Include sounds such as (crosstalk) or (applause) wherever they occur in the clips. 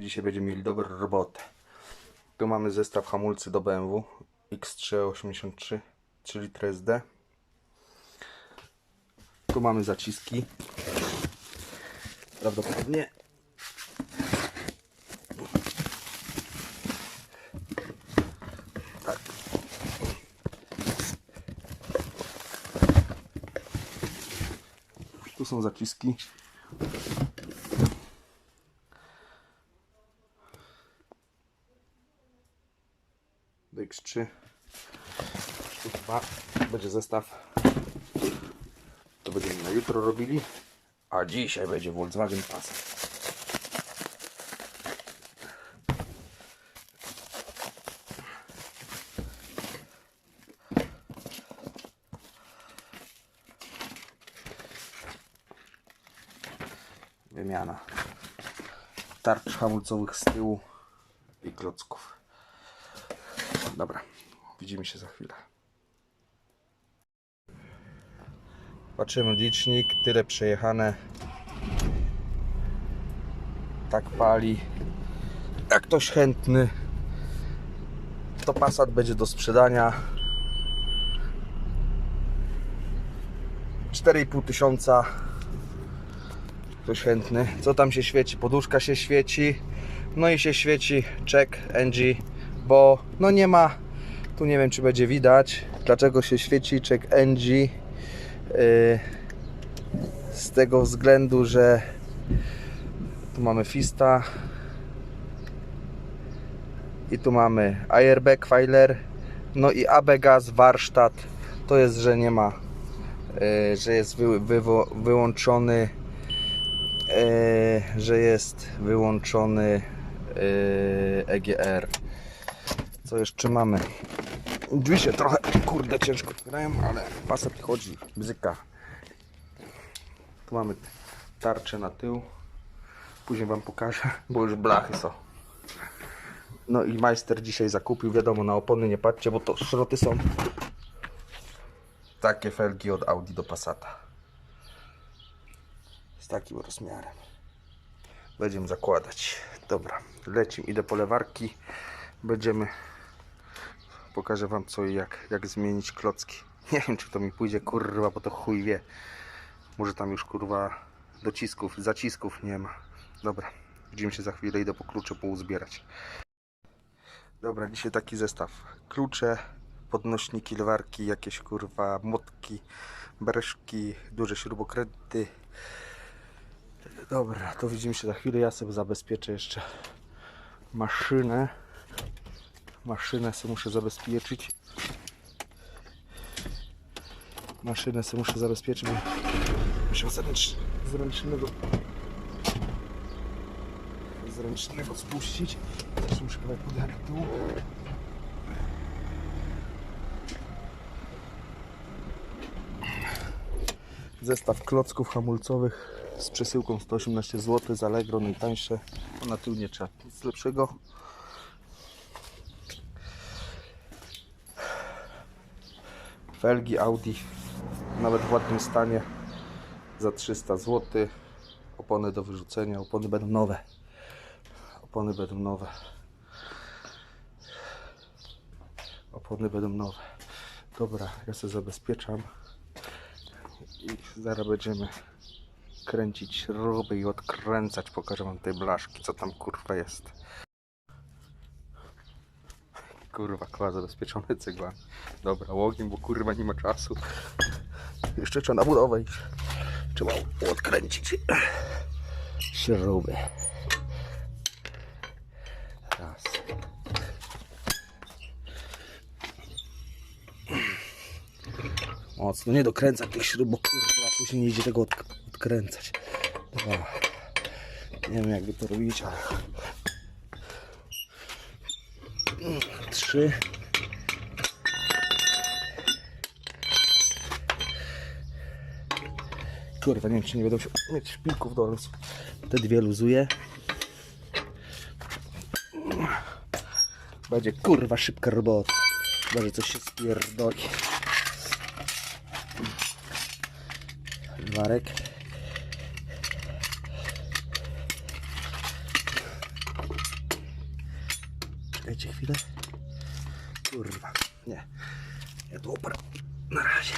Dzisiaj będziemy mieli dobrą robotę. Tu mamy zestaw hamulcy do BMW X383 3 litry SD. Tu mamy zaciski. Prawdopodobnie tak. Tu są zaciski. Do X3 tu dwa będzie zestaw. To będziemy na jutro robili a dzisiaj będzie Volkswagen Passat. Wymiana tarcz hamulcowych z tyłu i klocków. Dobra, widzimy się za chwilę. Patrzymy licznik, tyle przejechane. Tak pali. Jak ktoś chętny, to Passat będzie do sprzedania. 4,5 tysiąca. Ktoś chętny. Co tam się świeci? Poduszka się świeci. No i się świeci check NG bo no nie ma, tu nie wiem czy będzie widać, dlaczego się świeci check NG yy, z tego względu, że tu mamy Fista i tu mamy airbag filer no i AB Gas warsztat to jest, że nie ma yy, że jest wy, wywo, wyłączony yy, że jest wyłączony EGR co jeszcze mamy? Drzwi się trochę, kurde, ciężko otwierają, ale pasat chodzi, bzyka. Tu mamy tarczę na tył. Później Wam pokażę, bo już blachy są. No i majster dzisiaj zakupił, wiadomo, na opony nie patrzcie, bo to szroty są takie felgi od Audi do Passata. Z takim rozmiarem. Będziemy zakładać. Dobra, lecimy, idę po lewarki. Będziemy pokażę wam co i jak, jak zmienić klocki. (laughs) Nie wiem czy to mi pójdzie kurwa, bo to chuj wie. Może tam już kurwa docisków, zacisków nie ma. Dobra, widzimy się za chwilę, idę po klucze pouzbierać. Dobra, dzisiaj taki zestaw. Klucze, podnośniki, lewarki, jakieś kurwa motki, breszki, duże śrubokręty. Dobra, to widzimy się za chwilę. Ja sobie zabezpieczę jeszcze maszynę maszynę sobie muszę zabezpieczyć. Maszynę sobie muszę zabezpieczyć bo muszę zręcz, zręcznego zręcznego spuścić. Też muszę kawałek w dół. Zestaw klocków hamulcowych z przesyłką 118 zł z Allegro najtańsze. Na tył nie trzeba nic lepszego felgi Audi nawet w ładnym stanie za 300 zł opony do wyrzucenia opony będą nowe. Opony będą nowe. Opony będą nowe. Dobra ja sobie zabezpieczam i zaraz będziemy kręcić śruby i odkręcać. Pokażę wam te blaszki co tam kurwa jest Kurwa, koła zabezpieczone cegłami. Dobra, ogień, bo kurwa nie ma czasu. Jeszcze trzeba na. Trzeba odkręcić śruby. Raz. Mocno nie dokręcać tych śrub, bo kurwa później nie idzie tego od, odkręcać. Dwa. Nie wiem jak wy to robicie, ale trzy. Kurwa, nie wiem czy nie będą się mieć szpilków do luz. Te dwie luzuję. Będzie kurwa szybka robota. Może coś się spierdoli. Warek. Czekajcie chwilę. Kurwa, nie. Ja tu oparł. Na razie.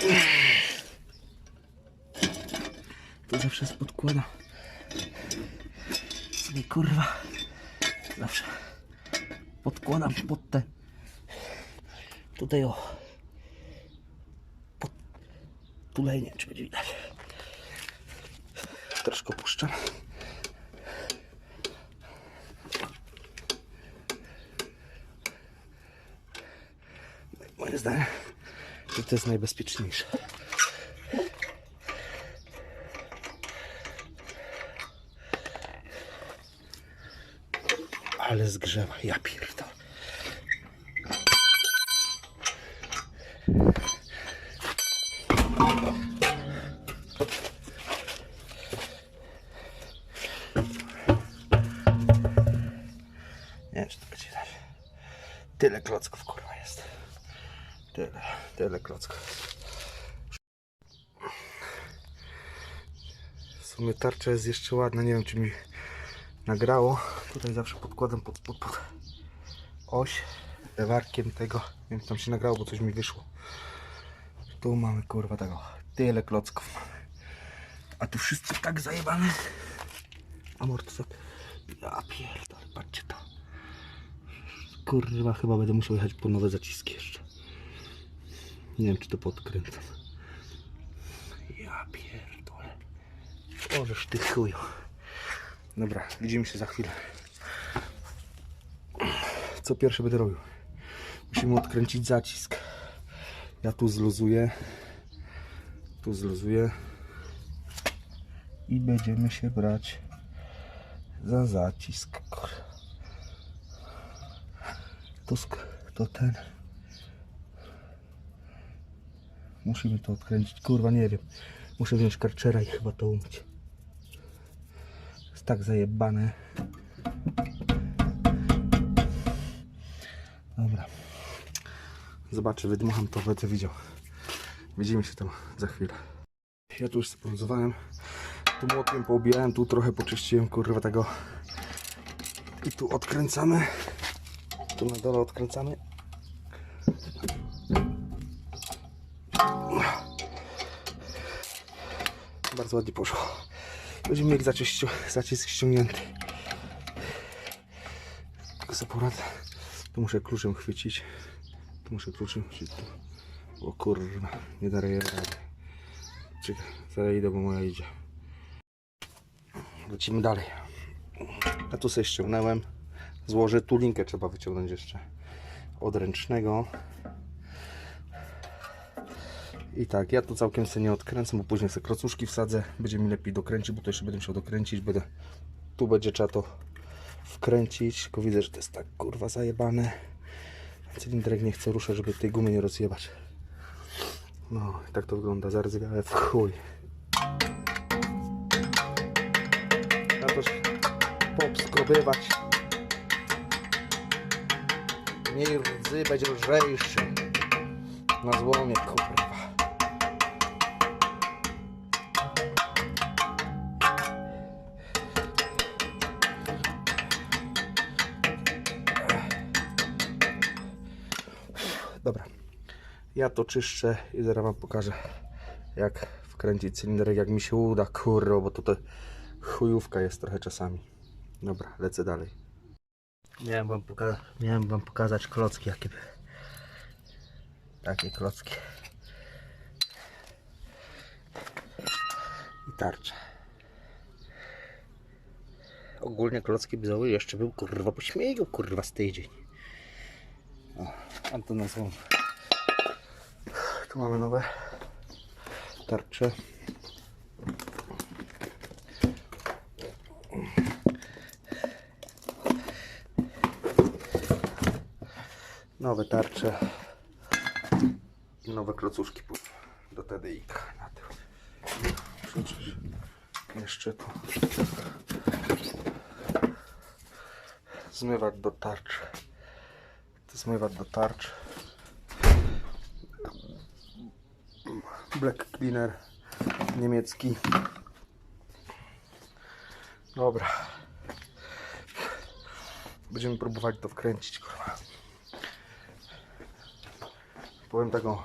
Tu zawsze podkładam. Sobie kurwa. Zawsze podkładam pod ten. Tutaj o. Pod tulej, nie czy będzie widać. Troszkę puszczam. Moim zdaniem, to jest najbezpieczniejsze. Ale zgrzewa, ja pierdolę. Nie wiem, czy to będzie dać. Tyle klocków, kurwa, jest. Tyle, tyle klocków. W sumie tarcza jest jeszcze ładna, nie wiem, czy mi nagrało. Tutaj zawsze podkładam pod, pod, pod oś lewarkiem tego. Czy tam się nagrało, bo coś mi wyszło. Tu mamy kurwa tego. Tyle klocków mamy. A tu wszystko tak zajebane. Amortyzator. Ja pierdolę, patrzcie to. Kurwa, chyba będę musiał jechać po nowe zaciski jeszcze. Nie wiem, czy to podkręcam. Ja pierdolę. Ożeż ty chuju. Dobra, widzimy się za chwilę. Co pierwsze będę robił? Musimy odkręcić zacisk. Ja tu zluzuję. Tu zluzuję. I będziemy się brać za zacisk. To, to ten. Musimy to odkręcić. Kurwa, nie wiem. Muszę wziąć karczera i chyba to umyć. Jest tak zajebane. Dobra. Zobaczę, wydmucham to, będę widział. Widzimy się tam za chwilę. Ja tu już spoluzowałem. Tu młotkiem poubijałem, tu trochę poczyściłem, kurwa, tego. I tu odkręcamy. Tu na dole odkręcamy. Bardzo ładnie poszło. Będziemy mieli zacisk, ściągnięty. Tylko sobie poradzę. Tu muszę kluczem chwycić. Tu muszę kluczem chwycić. O kurwa, nie daję rady. Czekaj, zaraz idę, bo moja idzie. Lecimy dalej. Ja tu sobie ściągnąłem. Złożę tu linkę trzeba wyciągnąć jeszcze od ręcznego. I tak, ja tu całkiem sobie nie odkręcam, bo później sobie krocuszki wsadzę. Będzie mi lepiej dokręcić, bo to jeszcze będę musiał dokręcić. Będę... Tu będzie trzeba to wkręcić. Tylko widzę, że to jest tak kurwa zajebane. Cylindrek nie chce ruszać, żeby tej gumy nie rozjebać. No, tak to wygląda. Zaryzgałem w chuj. Ja też popskrobywać. Mniej rdzy będzie lżejszy. Na złomie, kurwa. Dobra. Ja to czyszczę i zaraz wam pokażę jak wkręcić cylinderek, jak mi się uda, kurwa, bo to chujówka jest trochę czasami. Dobra, lecę dalej. Miałem wam, poka- miałem wam pokazać klocki, jakie. Takie klocki. I tarcza. Ogólnie klocki bzoły jeszcze był kurwa po śmiegu, kurwa z tydzień. O, a to nazwą. Tu mamy nowe tarcze. Nowe tarcze. I nowe klocuszki. do TDI na jeszcze tu. Zmywacz do tarcz. Zmywacz do tarcz. Black cleaner niemiecki. Dobra. Będziemy próbować to wkręcić, kurwa. Powiem taką.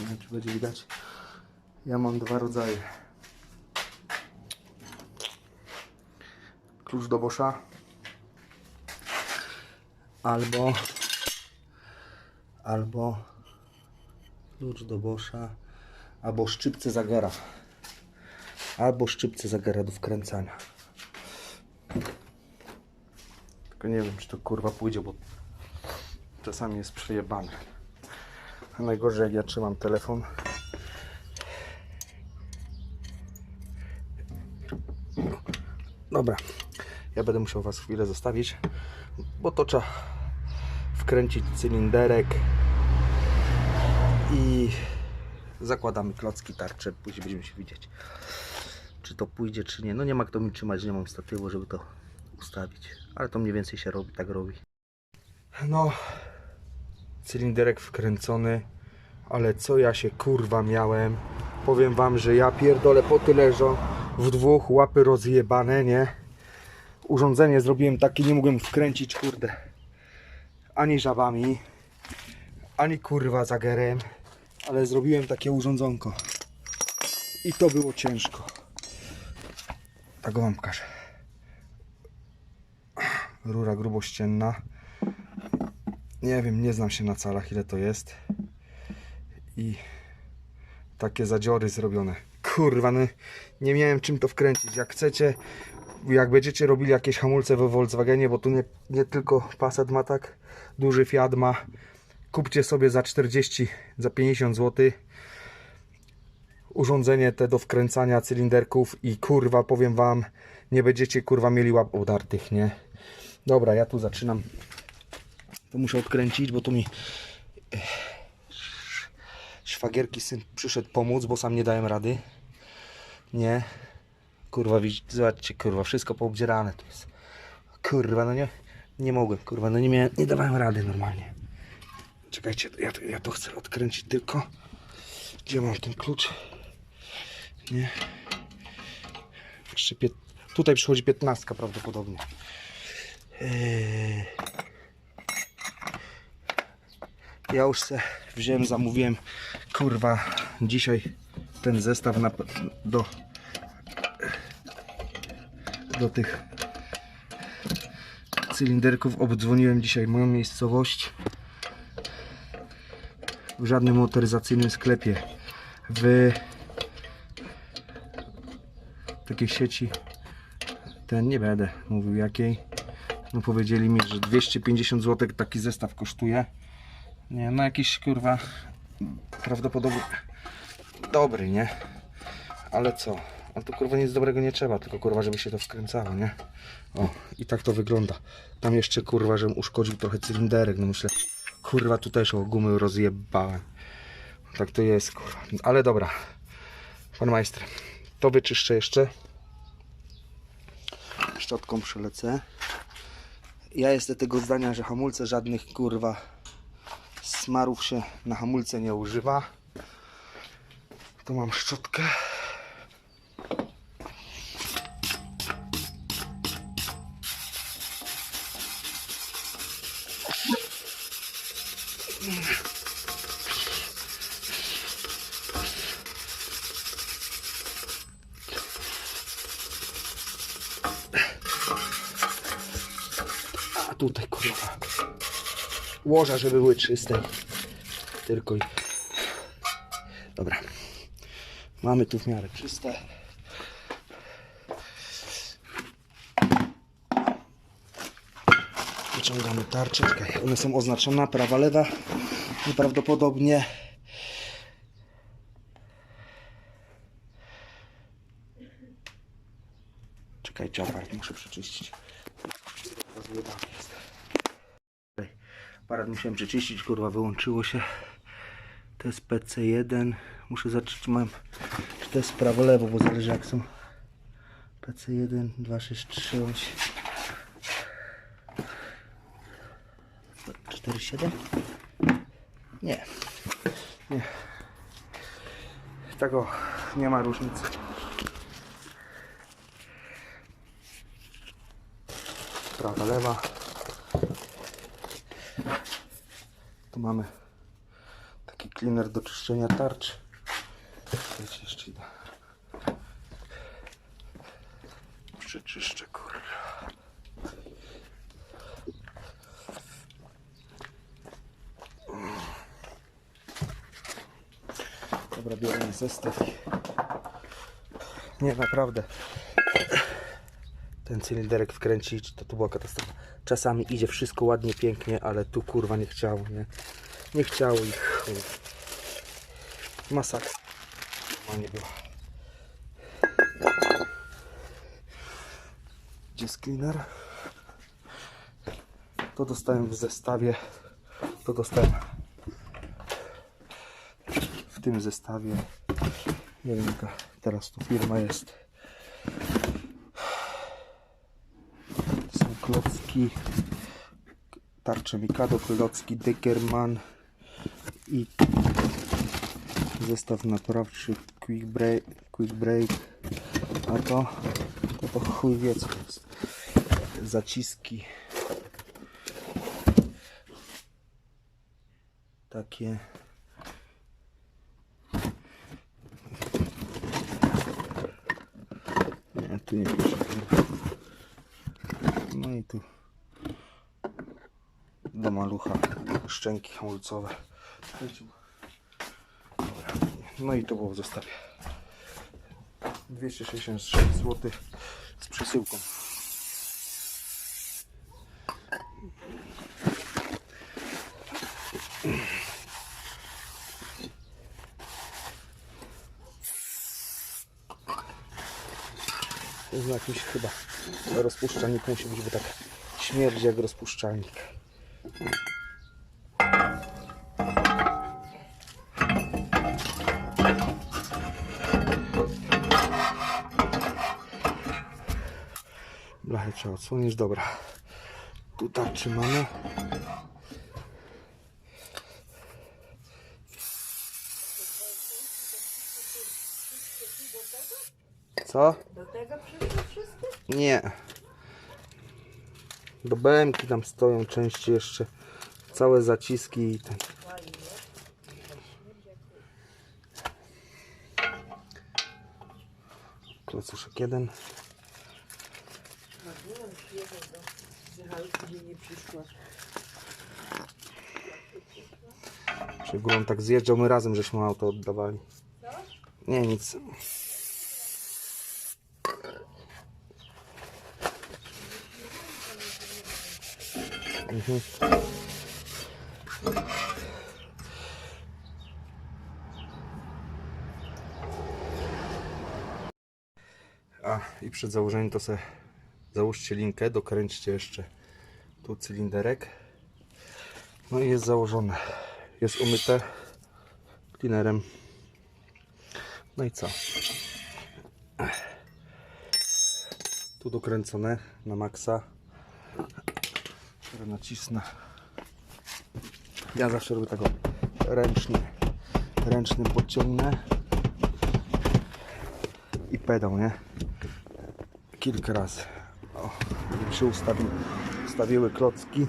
Nie wiem, czy będzie widać. Ja mam dwa rodzaje. Klucz do Boscha. Albo albo klucz do Boscha albo szczypce Zagera. Albo szczypce Zagera do wkręcania. Tylko nie wiem, czy to kurwa pójdzie, bo czasami jest przejebane. A najgorzej jak ja trzymam telefon. Dobra, ja będę musiał Was chwilę zostawić, bo to trzeba wkręcić cylinderek i zakładamy klocki, tarcze, później będziemy się widzieć, czy to pójdzie, czy nie. No nie ma kto mi trzymać, nie mam statywu, żeby to ustawić, ale to mniej więcej się robi, tak robi. No, cylinderek wkręcony, ale co ja się kurwa miałem. Powiem wam, że ja pierdolę poty leżą w dwóch, łapy rozjebane, nie? Urządzenie zrobiłem takie, nie mogłem wkręcić, kurde. Ani żabami, ani kurwa zagerem, ale zrobiłem takie urządzonko. I to było ciężko. Tak wam pokażę. Rura grubościenna. Nie wiem, nie znam się na calach, ile to jest. I takie zadziory zrobione. Kurwa, no nie miałem czym to wkręcić. Jak chcecie, jak będziecie robili jakieś hamulce we Volkswagenie, bo tu nie, nie tylko Passat ma tak, duży Fiat ma. Kupcie sobie za 40, za 50 zł urządzenie te do wkręcania cylinderków i kurwa, powiem wam, nie będziecie kurwa mieli łap udartych, nie? Dobra, ja tu zaczynam to muszę odkręcić, bo tu mi eh, szwagierki syn przyszedł pomóc, bo sam nie dałem rady. Nie. Kurwa, widzicie, zobaczcie, kurwa, wszystko poobdzierane tu jest. Kurwa, no nie, nie mogłem, kurwa, no nie miałem, nie dawałem rady normalnie. Czekajcie, ja, ja to chcę odkręcić tylko. Gdzie mam ten klucz? Nie. Pię... Tutaj przychodzi 15 prawdopodobnie. Eee... Ja już se wziąłem, zamówiłem kurwa dzisiaj ten zestaw na, do do tych cylinderków. Obdzwoniłem dzisiaj moją miejscowość w żadnym motoryzacyjnym sklepie w takiej sieci ten nie będę mówił jakiej no powiedzieli mi, że 250 zł taki zestaw kosztuje nie, no jakiś kurwa prawdopodobnie dobry, nie? Ale co? A tu kurwa nic dobrego nie trzeba, tylko kurwa, żeby się to wkręcało, nie? O, i tak to wygląda. Tam jeszcze kurwa, żebym uszkodził trochę cylinderek, no myślę, kurwa, tu też o gumy rozjebałem. Tak to jest, kurwa. Ale dobra, pan majster, to wyczyszczę jeszcze. Szczotką przelecę. Ja jestem tego zdania, że hamulce żadnych kurwa smarów się na hamulce nie używa. Tu mam szczotkę. A tutaj kurwa łoża, żeby były czyste. Tylko i... Dobra. Mamy tu w miarę czyste. Wyciągamy tarczę. Czekaj, one są oznaczone, prawa, lewa. Nieprawdopodobnie. Czekajcie, aparat muszę przeczyścić. Rozjebany. Aparat musiałem przeczyścić, kurwa, wyłączyło się. To jest PC1. Muszę zacząć, czy mam, czy to jest prawo, lewo, bo zależy jak są. PC1, 263, 47? Nie. Nie. Tego nie ma różnicy. Prawa, lewa. Tu mamy taki cleaner do czyszczenia tarcz. Wiecie, jeszcze idę. Przeczyszczę, kurwa. Dobra, biorę zestaw. Nie, naprawdę. Ten cylinderek wkręcić, to tu była katastrofa. Czasami idzie wszystko ładnie, pięknie, ale tu kurwa nie chciało, nie? Nie chciało ich. chuj. Masakra. No nie było. Gdzie jest cleaner? To dostałem w zestawie. To dostałem w tym zestawie. Nie wiem jaka teraz tu firma jest. To są klocki. Tarcze Mikado, klocki Deckerman i zestaw naprawczy Quick Break, quick break. a to, to to chuj wie co jest. Zaciski. Takie. Nie, tu nie pisze. I tu do malucha szczęki hamulcowe. No i to było w zestawie. 266 zł z przesyłką. Jest jakimś chyba rozpuszczalnik musi być, bo tak śmierdzi jak rozpuszczalnik. Blachę trzeba odsłonić, dobra. Tu tarczy mamy. Co? Do tego przyszło wszystko? Nie. Do BM-ki tam stoją części jeszcze. Całe zaciski i ten. Klocuszek jeden. Marzyłam, przyjechał do Zychalki, gdzie nie przyszła. Czy górą tak zjeżdżał, my razem żeśmy auto oddawali. Nie, nic. A i przed założeniem to sobie załóżcie linkę, dokręćcie jeszcze tu cylinderek. No i jest założone. Jest umyte cleanerem. No i co? Tu dokręcone na maksa. Teraz nacisnę. Ja zawsze robię tego ręcznie. Ręcznym podciągnę. I pedał, nie? Kilka razy. O, się ustawi, ustawiły klocki.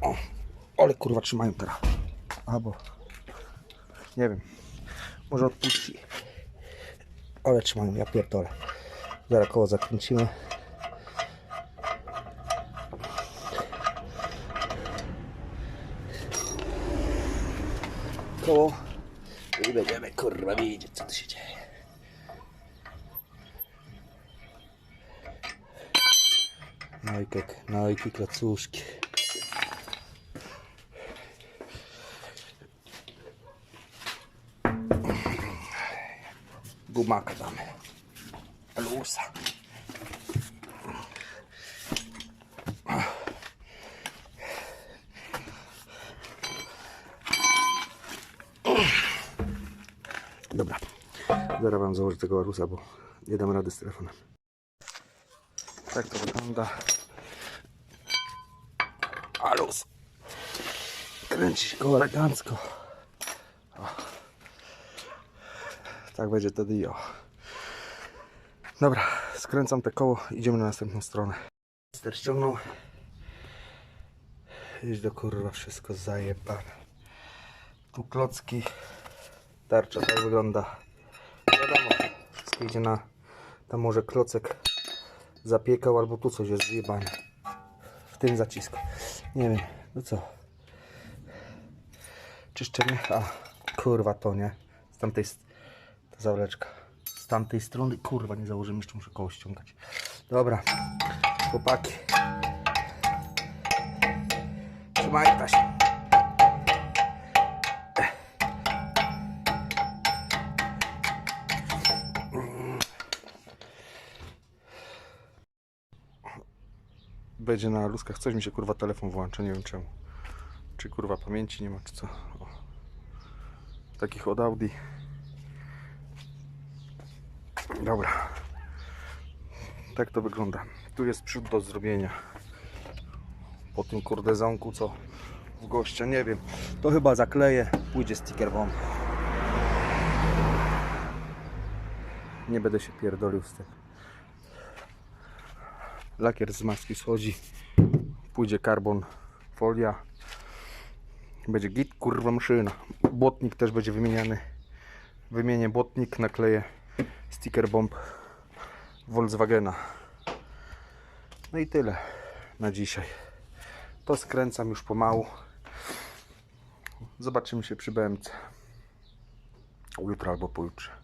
O, ale kurwa trzymają teraz. Albo nie wiem. Może odpuści. Ale trzymają, ja pierdolę. Zaraz koło zakręcimy. Koło. I będziemy kurwa widzieć co tu się dzieje. Najkek, najki, klacuszki. Gumaka damy. Lusa. Dobra. Zaraz wam założę tego Arusa, bo nie dam rady z telefonem. Tak to wygląda. Arus. Kręci się go elegancko. O. Tak będzie wtedy i o. Dobra, skręcam te koło, idziemy na następną stronę. Ster ściągnął. Idź do kurwa, wszystko zajebane. Tu klocki. Tarcza tak wygląda. Wiadomo, wszystko idzie na... Tam może klocek zapiekał, albo tu coś jest zjebane. W tym zacisku. Nie wiem, no co? Czyszczenie? A, kurwa to nie. Z tamtej... Ta zawleczka. Z tamtej strony, kurwa, nie założymy, jeszcze muszę koło ściągać. Dobra, chłopaki. Trzymaj taśmę. Będzie na luskach. Coś mi się kurwa telefon włącza, nie wiem czemu. Czy kurwa pamięci nie ma, czy co. O. Takich od Audi. Dobra. Tak to wygląda. Tu jest przód do zrobienia. Po tym kurdezonku, co w gościa, nie wiem. To chyba zakleję, pójdzie sticker bomb. Nie będę się pierdolił z tym. Lakier z maski schodzi. Pójdzie karbon, folia. Będzie git, kurwa maszyna. Błotnik też będzie wymieniany. Wymienię błotnik, nakleję sticker bomb Volkswagena. No i tyle na dzisiaj. To skręcam już pomału. Zobaczymy się przy BMC. Jutro albo pojutrze.